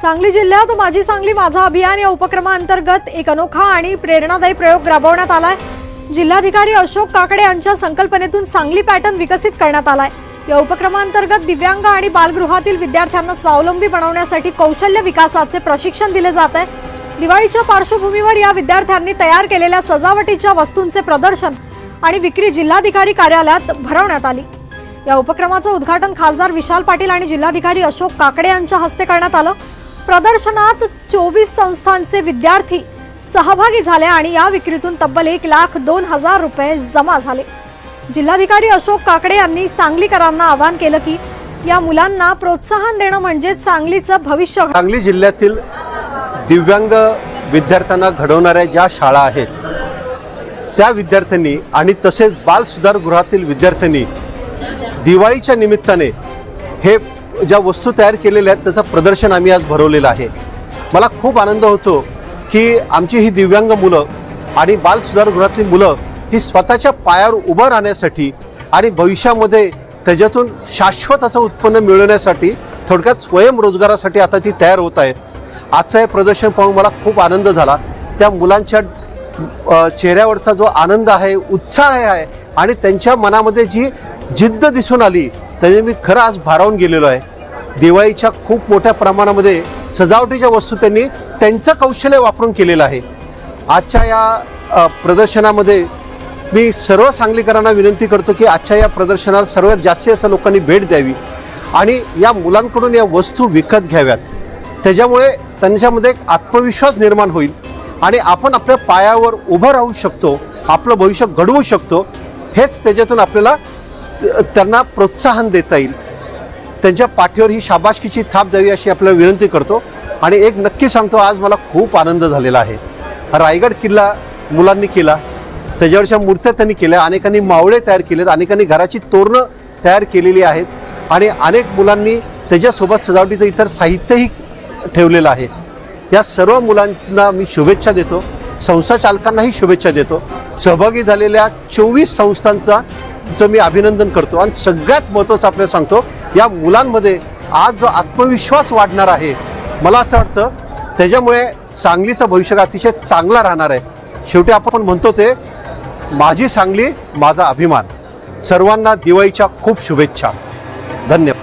सांगली जिल्ह्यात माझी सांगली माझा अभियान या उपक्रमाअंतर्गत एक अनोखा आणि प्रेरणादायी प्रयोग राबवण्यात आलाय. जिल्हाधिकारी अशोक काकडे यांच्या संकल्पनेतून सांगली पॅटर्न विकसित करण्यात आलाय. या उपक्रमाअंतर्गत दिव्यांग आणि बालगृहातील विद्यार्थ्यांना स्वावलंबी बनवण्यासाठी कौशल्य विकासाचे प्रशिक्षण दिले जात आहे. दिवाळीच्या पार्श्वभूमीवर या विद्यार्थ्यांनी तयार केलेल्या सजावटीच्या वस्तूंचे प्रदर्शन आणि विक्री जिल्हाधिकारी कार्यालयात भरवण्यात आली. या उपक्रमाचं उद्घाटन खासदार विशाल पाटील आणि जिल्हाधिकारी अशोक काकडे यांच्या हस्ते करण्यात आलं. प्रदर्शनात चोवीस संस्थांचे विद्यार्थी सहभागी झाले आणि या विक्रीतून तब्बल एक लाख दोन हजार रुपये जमा झाले. जिल्हाधिकारी अशोक काकडे यांनी सांगलीकरांना आवाहन केलं की या मुलांना प्रोत्साहन देणं म्हणजे सांगलीचं भविष्य सांगली जिल्ह्यातील दिव्यांग विद्यार्थ्यांना घडवणाऱ्या ज्या शाळा आहेत त्या विद्यार्थ्यांनी आणि तसेच बाल सुधारगृहातील विद्यार्थ्यांनी दिवाळीच्या निमित्ताने हे ज्या वस्तू तयार केलेल्या आहेत त्याचं प्रदर्शन आम्ही आज भरवलेलं आहे. मला खूप आनंद होतो की आमची ही दिव्यांग मुलं आणि बालसुधारगृहातली मुलं ही स्वतःच्या पायावर उभं राहण्यासाठी आणि भविष्यामध्ये त्याच्यातून शाश्वत असं उत्पन्न मिळवण्यासाठी थोडक्यात स्वयंरोजगारासाठी आता ती तयार होत आहेत. आजचं हे प्रदर्शन पाहून मला खूप आनंद झाला. त्या मुलांच्या चेहऱ्यावरचा जो आनंद आहे उत्साह आहे आणि त्यांच्या मनामध्ये जी जिद्द दिसून आली त्याने मी खरं आज भारावून गेलेलो आहे. दिवाळीच्या खूप मोठ्या प्रमाणामध्ये सजावटीच्या वस्तू त्यांनी त्यांचं कौशल्य वापरून केलेलं आहे. आजच्या या प्रदर्शनामध्ये मी सर्व सांगलीकरांना विनंती करतो की आजच्या या प्रदर्शनाला सर्वात जास्ती असं लोकांनी भेट द्यावी आणि या मुलांकडून या वस्तू विकत घ्याव्यात. त्याच्यामुळे त्यांच्यामध्ये एक आत्मविश्वास निर्माण होईल आणि आपण आपल्या पायावर उभं राहू शकतो आपलं भविष्य घडवू शकतो हेच त्याच्यातून आपल्याला त्यांना प्रोत्साहन देता येईल. त्यांच्या पाठीवर ही शाबाशकीची थाप द्यावी अशी आपल्याला विनंती करतो. आणि एक नक्की सांगतो आज मला खूप आनंद झालेला आहे. रायगड किल्ला मुलांनी केला. त्याच्यावरच्या मूर्त्या त्यांनी केल्या. अनेकांनी मावळे तयार केलेत. अनेकांनी घराची तोरणं तयार केलेली आहेत. आणि अनेक मुलांनी त्याच्यासोबत सजावटीचं इतर साहित्यही ठेवलेलं आहे. या सर्व मुलांना मी शुभेच्छा देतो. संस्था चालकांनाही शुभेच्छा देतो. सहभागी झालेल्या चोवीस संस्थांचा तिचं मी अभिनंदन करतो. आणि सगळ्यात महत्त्वाचं आपल्याला सांगतो या मुलांमध्ये आज जो आत्मविश्वास वाढणार आहे मला असं वाटतं त्याच्यामुळे सांगलीचं भविष्य अतिशय चांगला राहणार आहे. शेवटी आपण म्हणतो ते माझी सांगली माझा अभिमान. सर्वांना दिवाळीच्या खूप शुभेच्छा. धन्यवाद.